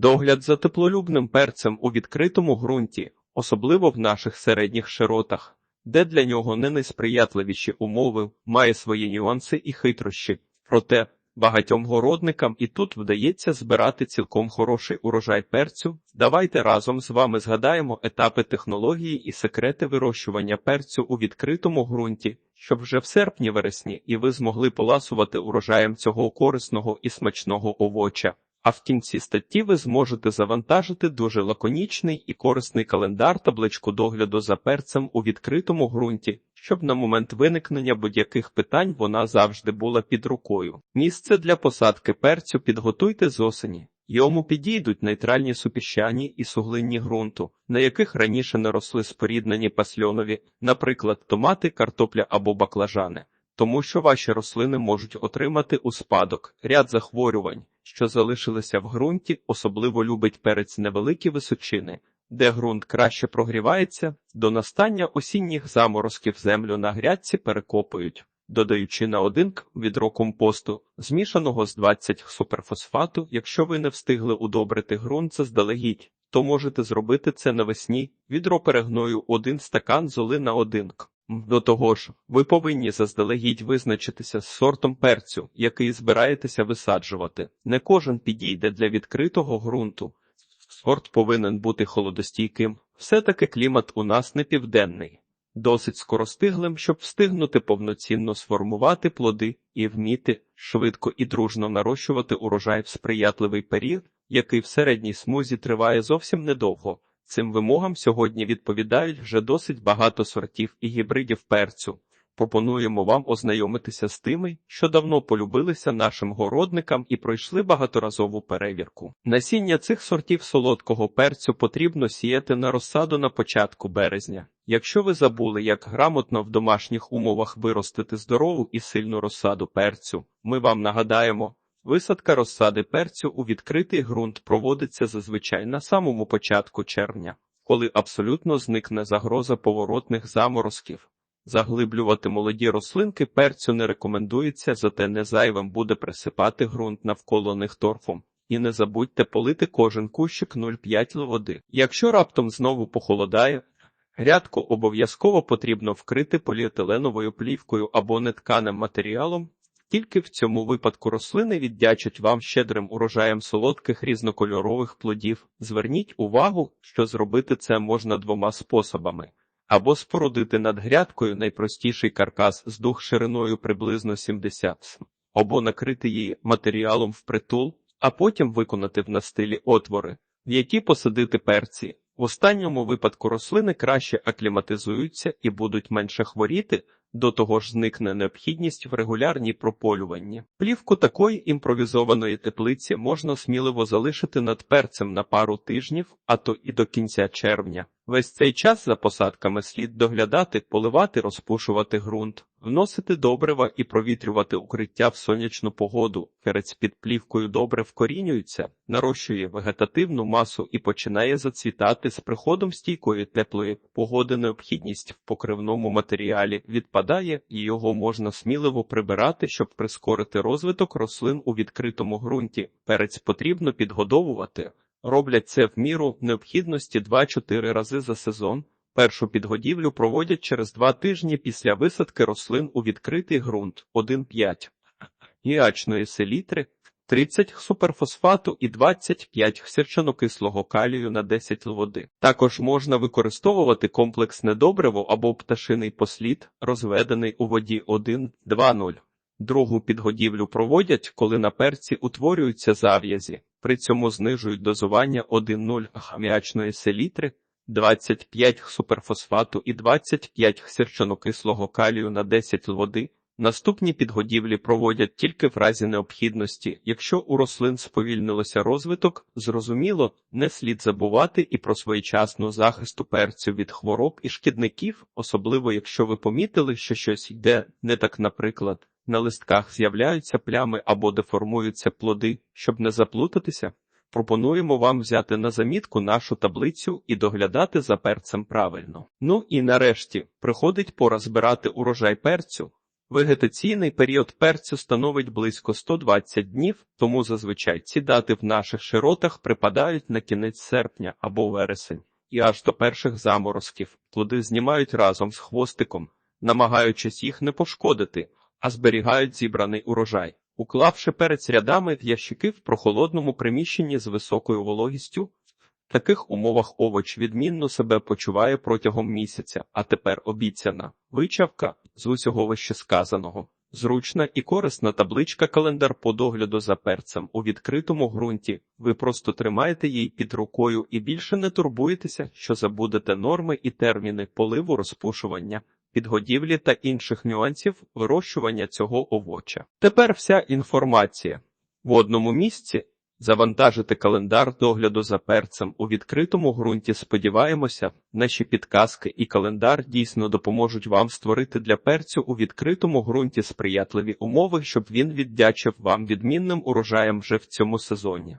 Догляд за теплолюбним перцем у відкритому ґрунті, особливо в наших середніх широтах, де для нього не найсприятливіші умови, має свої нюанси і хитрощі. Проте багатьом городникам і тут вдається збирати цілком хороший урожай перцю. Давайте разом з вами згадаємо етапи технології і секрети вирощування перцю у відкритому ґрунті, щоб вже в серпні-вересні і ви змогли поласувати урожаєм цього корисного і смачного овоча. А в кінці статті ви зможете завантажити дуже лаконічний і корисний календар табличку догляду за перцем у відкритому ґрунті, щоб на момент виникнення будь-яких питань вона завжди була під рукою. Місце для посадки перцю підготуйте з осені. Йому підійдуть нейтральні супіщані і суглинні ґрунту, на яких раніше не росли споріднені пасльонові, наприклад, томати, картопля або баклажани тому що ваші рослини можуть отримати у спадок ряд захворювань, що залишилися в ґрунті, особливо любить перець невеликі височини, де ґрунт краще прогрівається, до настання осінніх заморозків землю на грядці перекопують. Додаючи на один відро компосту, змішаного з 20 суперфосфату, якщо ви не встигли удобрити ґрунт заздалегідь, то можете зробити це навесні, відро перегною один стакан золи на один к. До того ж, ви повинні заздалегідь визначитися з сортом перцю, який збираєтеся висаджувати. Не кожен підійде для відкритого ґрунту. Сорт повинен бути холодостійким. Все-таки клімат у нас не південний, досить скоростиглим, щоб встигнути повноцінно сформувати плоди і вміти швидко і дружно нарощувати урожай в сприятливий період, який в середній смузі триває зовсім недовго. Цим вимогам сьогодні відповідають вже досить багато сортів і гібридів перцю. Пропонуємо вам ознайомитися з тими, що давно полюбилися нашим городникам і пройшли багаторазову перевірку. Насіння цих сортів солодкого перцю потрібно сіяти на розсаду на початку березня. Якщо ви забули, як грамотно в домашніх умовах виростити здорову і сильну розсаду перцю, ми вам нагадаємо. Висадка розсади перцю у відкритий ґрунт проводиться зазвичай на самому початку червня, коли абсолютно зникне загроза поворотних заморозків. Заглиблювати молоді рослинки перцю не рекомендується, зате не зайвим буде присипати ґрунт навколо них торфом. І не забудьте полити кожен кущик 0,5 води. Якщо раптом знову похолодає, грядку обов'язково потрібно вкрити поліетиленовою плівкою або нетканим матеріалом, тільки в цьому випадку рослини віддячать вам щедрим урожаєм солодких різнокольорових плодів. Зверніть увагу, що зробити це можна двома способами. Або спорудити над грядкою найпростіший каркас з дух шириною приблизно 70 см, або накрити її матеріалом впритул, а потім виконати в настилі отвори, в які посадити перці. В останньому випадку рослини краще акліматизуються і будуть менше хворіти, до того ж зникне необхідність в регулярній прополюванні. Плівку такої імпровізованої теплиці можна сміливо залишити над перцем на пару тижнів, а то і до кінця червня. Весь цей час за посадками слід доглядати, поливати, розпушувати ґрунт, вносити добрива і провітрювати укриття в сонячну погоду. Перець під плівкою добре вкорінюється, нарощує вегетативну масу і починає зацвітати з приходом стійкої теплої погоди. Необхідність в покривному матеріалі відпадає, і його можна сміливо прибирати, щоб прискорити розвиток рослин у відкритому ґрунті. Перець потрібно підгодовувати. Роблять це в міру необхідності 2-4 рази за сезон. Першу підгодівлю проводять через два тижні після висадки рослин у відкритий ґрунт 1,5 гіачної селітри, 30 суперфосфату і 25 сірчанокислого калію на 10 води. Також можна використовувати комплексне добриво або пташиний послід, розведений у воді 1,2,0. Другу підгодівлю проводять, коли на перці утворюються зав'язі. При цьому знижують дозування 1,0 аміачної селітри, 25 суперфосфату і 25 сірчанокислого калію на 10 води. Наступні підгодівлі проводять тільки в разі необхідності. Якщо у рослин сповільнилося розвиток, зрозуміло, не слід забувати і про своєчасну захисту перцю від хвороб і шкідників, особливо якщо ви помітили, що щось йде не так, наприклад. На листках з'являються плями або деформуються плоди, щоб не заплутатися. Пропонуємо вам взяти на замітку нашу таблицю і доглядати за перцем правильно. Ну і нарешті приходить пора збирати урожай перцю. Вегетаційний період перцю становить близько 120 днів, тому зазвичай ці дати в наших широтах припадають на кінець серпня або вересень, і аж до перших заморозків плоди знімають разом з хвостиком, намагаючись їх не пошкодити, а зберігають зібраний урожай. Уклавши перець рядами в ящики в прохолодному приміщенні з високою вологістю, в таких умовах овоч відмінно себе почуває протягом місяця, а тепер обіцяна вичавка з усього вище сказаного. Зручна і корисна табличка календар по догляду за перцем у відкритому ґрунті. Ви просто тримаєте її під рукою і більше не турбуєтеся, що забудете норми і терміни поливу розпушування, підгодівлі та інших нюансів вирощування цього овоча. Тепер вся інформація в одному місці. Завантажити календар догляду за перцем у відкритому ґрунті. Сподіваємося, наші підказки і календар дійсно допоможуть вам створити для перцю у відкритому ґрунті сприятливі умови, щоб він віддячив вам відмінним урожаєм вже в цьому сезоні.